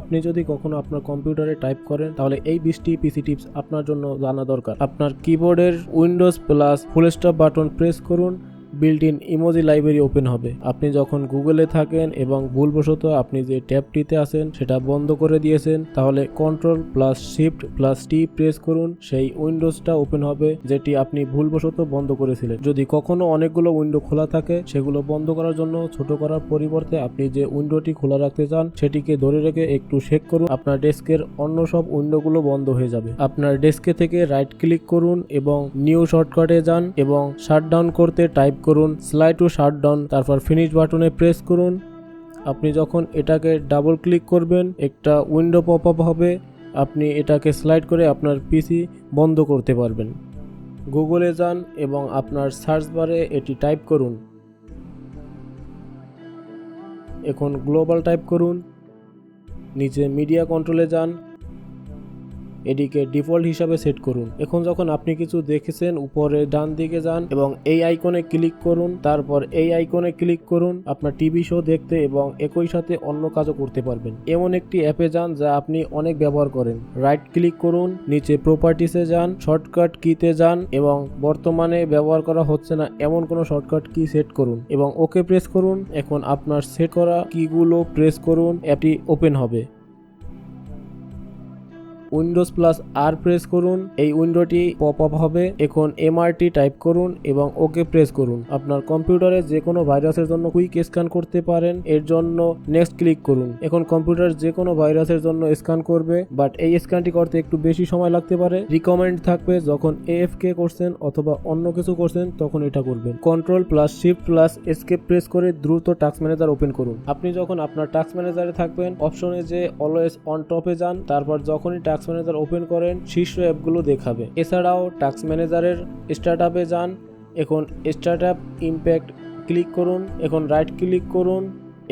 আপনি যদি কখনো আপনার কম্পিউটারে টাইপ করেন, তাহলে এই বিশটি পিসি টিপস আপনার জন্য জানা দরকার। আপনার কিবোর্ডের Windows plus full stop button press করুন। Built in emoji library open হবে। আপনি যখন গুগলে থাকেন এবং ভুলবশত আপনি যে ট্যাবটিতে আছেন, সেটা বন্ধ করে দিয়েছেন, তাহলে control plus shift plus T press করুন, সেই উইন্ডোজটা ওপেন হবে, যেটি আপনি ভুলবশত বন্ধ করেছিলেন। যদি কখনো অনেকগুলো উইন্ডো খোলা থাকে, সেগুলো বন্ধ করার জন্য ছোট করার পরিবর্তে আপনি যে উইন্ডোটি খোলা রাখতে চান, সেটিকে ধরে রেখে একটু শেক করুন, আপনার ডেস্কের অন্য সব উইন্ডোগুলো বন্ধ হয়ে যাবে। আপনার ডেস্কে থেকে রাইট ক্লিক করুন এবং নিউ শর্টকাটে যান এবং শাটডাউন করতে টাইপ করুন। স্লাইড টু শাটডাউন তারপর ফিনিশ বাটনে প্রেস করুন। আপনি যখন এটাকে ডাবল ক্লিক করবেন, একটা উইন্ডো পপ আপ হবে। আপনি এটাকে স্লাইড করে আপনার পিসি বন্ধ করতে পারবেন। গুগলে যান এবং আপনার সার্চ বারে এটি টাইপ করুন। এখন গ্লোবাল টাইপ করুন। নিচে মিডিয়া কন্ট্রোলে যান। এটিকে ডিফল্ট হিসাবে সেট করুন। এখন যখন আপনি কিছু দেখেছেন, উপরে ডান দিকে যান এবং এই আইকনে ক্লিক করুন, তারপর এই আইকনে ক্লিক করুন, আপনার টিভি শো দেখতে এবং একই সাথে অন্য কাজও করতে পারবেন। এমন একটি অ্যাপে যান যা আপনি অনেক ব্যবহার করেন। রাইট ক্লিক করুন, নিচে প্রপার্টিসে যান শর্টকাট কিতে যান এবং বর্তমানে ব্যবহার করা হচ্ছে না এমন কোনো শর্টকাট কি সেট করুন এবং ওকে প্রেস করুন। এখন আপনার সেট করা কিগুলো প্রেস করুন, অ্যাপটি ওপেন হবে। উইন্ডোজ প্লাস আর প্রেস করুন। এই উইন্ডোটি পপ আপ হবে। এখন এমআরটি টাইপ করুন এবং ওকে প্রেস করুন। আপনার কম্পিউটারে যে কোনো ভাইরাসের জন্য কুইক স্ক্যান করতে পারেন। এর জন্য নেক্সট ক্লিক করুন। এখন কম্পিউটার যে কোনো ভাইরাসের জন্য স্ক্যান করবে বাট এই স্ক্যানটি করতে একটু বেশি সময় লাগতে পারে। রিকমেন্ড থাকবে যখন এএফকে করছেন অথবা অন্য কিছু করছেন, তখন এটা করবেন। Control plus shift plus escape press করে দ্রুত টাস্ক ম্যানেজার ওপেন করুন। আপনি যখন আপনার টাস্ক ম্যানেজারে থাকবেন অপশনে যে অলওয়েজ অন টপে যান, তারপর যখনই টাস্ক ম্যানেজার ওপেন করেন, শীর্ষ অ্যাপগুলো দেখাবে। এছাড়াও টাস্ক ম্যানেজারের স্টার্ট যান, এখন স্টার্ট আপ ইম্প্যাক্ট ক্লিক করুন, এখন রাইট ক্লিক করুন।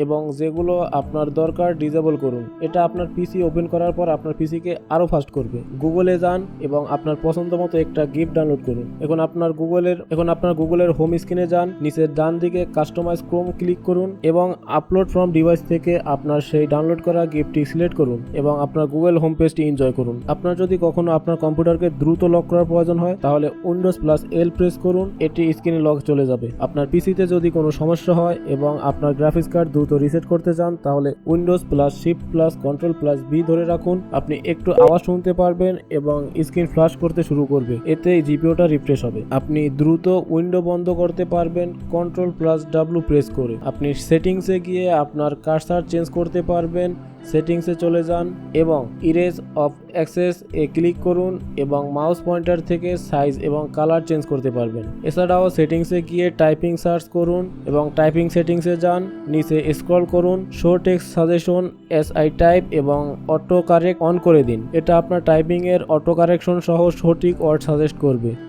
এবং যেগুলো আপনার দরকার ডিজেবল করুন। এটা আপনার পিসি ওপেন করার পর আপনার পিসিকে আরও ফাস্ট করবে। গুগলে যান এবং আপনার পছন্দ মতো একটা গিফট ডাউনলোড করুন। এখন আপনার গুগলের এখন আপনার গুগলের হোম স্ক্রিনে যান, নিচের ডান দিকে কাস্টমাইজ ক্রোম ক্লিক করুন এবং আপলোড ফ্রম ডিভাইস থেকে আপনার সেই ডাউনলোড করা গিফটটি সিলেক্ট করুন এবং আপনার গুগল হোম পেজটি এনজয় করুন। আপনার যদি কখনো আপনার কম্পিউটারকে দ্রুত লক করার প্রয়োজন হয়, তাহলে উইন্ডোজ প্লাস এল প্রেস করুন, এটি স্ক্রিনে লক চলে যাবে। আপনার পিসিতে যদি কোনো সমস্যা হয় এবং আপনার গ্রাফিক্স কার্ড দ্রুত রিসেট করতে চান, তাহলে Windows plus shift plus control plus B ধরে রাখুন। আপনি একটু আওয়াজ শুনতে পারবেন এবং স্ক্রিন ফ্লাশ করতে শুরু করবে। এতে জিপিওটা রিফ্রেশ হবে। আপনি দ্রুত উইন্ডো বন্ধ করতে পারবেন কন্ট্রোল প্লাস ডাব্লু প্রেস করে। আপনি সেটিংসে গিয়ে আপনার কার্সার চেঞ্জ করতে পারবেন সেটিংসে চলে যান এবং ইরেজ অফ অ্যাক্সেস এ ক্লিক করুন এবং মাউস পয়েন্টার থেকে সাইজ এবং কালার চেঞ্জ করতে পারবেন। এছাড়াও সেটিংসে গিয়ে টাইপিং সার্চ করুন এবং টাইপিং সেটিংসে যান। নিচে স্ক্রল করুন show text suggestion as I type এবং অটো কারেক্ট অন করে দিন। এটা আপনার টাইপিং এর অটো কারেকশন সহ সঠিক ওয়ার্ড সাজেস্ট করবে।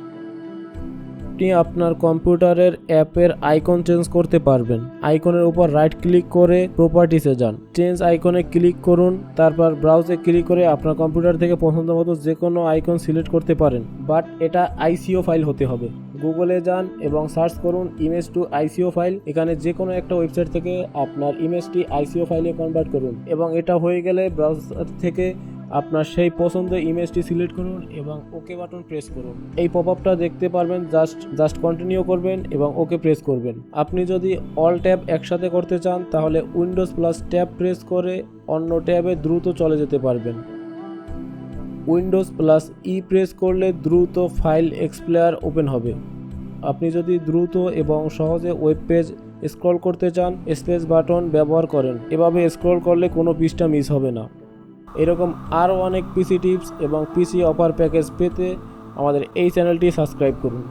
আপনি আপনার কম্পিউটারের অ্যাপের আইকন চেঞ্জ করতে পারবেন। আইকনের উপর রাইট ক্লিক করে প্রপার্টিসে যান। চেঞ্জ আইকনে ক্লিক করুন, তারপর ব্রাউজে ক্লিক করে আপনার কম্পিউটার থেকে পছন্দ মতো যে কোনো আইকন সিলেক্ট করতে পারেন। বাট এটা আইসিও ফাইল হতে হবে। গুগলে যান এবং সার্চ করুন ইমেজ টু আইসিও ফাইল এখানে যে কোনো একটা ওয়েবসাইট থেকে আপনার ইমেজটি আইসিও ফাইলে কনভার্ট করুন। এবং এটা হয়ে গেলে ব্রাউজার থেকে আপনার সেই পছন্দ ইমেজটি সিলেক্ট করুন এবং ওকে বাটন প্রেস করুন। এই পপ আপটা দেখতে পারবেন জাস্ট জাস্ট কন্টিনিউ করবেন এবং ওকে প্রেস করবেন। আপনি যদি অল ট্যাব একসাথে করতে চান, তাহলে উইন্ডোজ প্লাস ট্যাব প্রেস করে অন্য ট্যাবে দ্রুত চলে যেতে পারবেন। উইন্ডোজ প্লাস ই প্রেস করলে দ্রুত ফাইল এক্সপ্লেয়ার ওপেন হবে। আপনি যদি দ্রুত এবং সহজে ওয়েব পেজ স্ক্রল করতে চান স্পেস বাটন ব্যবহার করেন। এভাবে স্ক্রল করলে কোনো পৃষ্ঠা মিস হবে না। এরকম আরও অনেক পিসি টিপস এবং পিসি অফার প্যাকেজ পেতে আমাদের এই চ্যানেলটি সাবস্ক্রাইব করুন।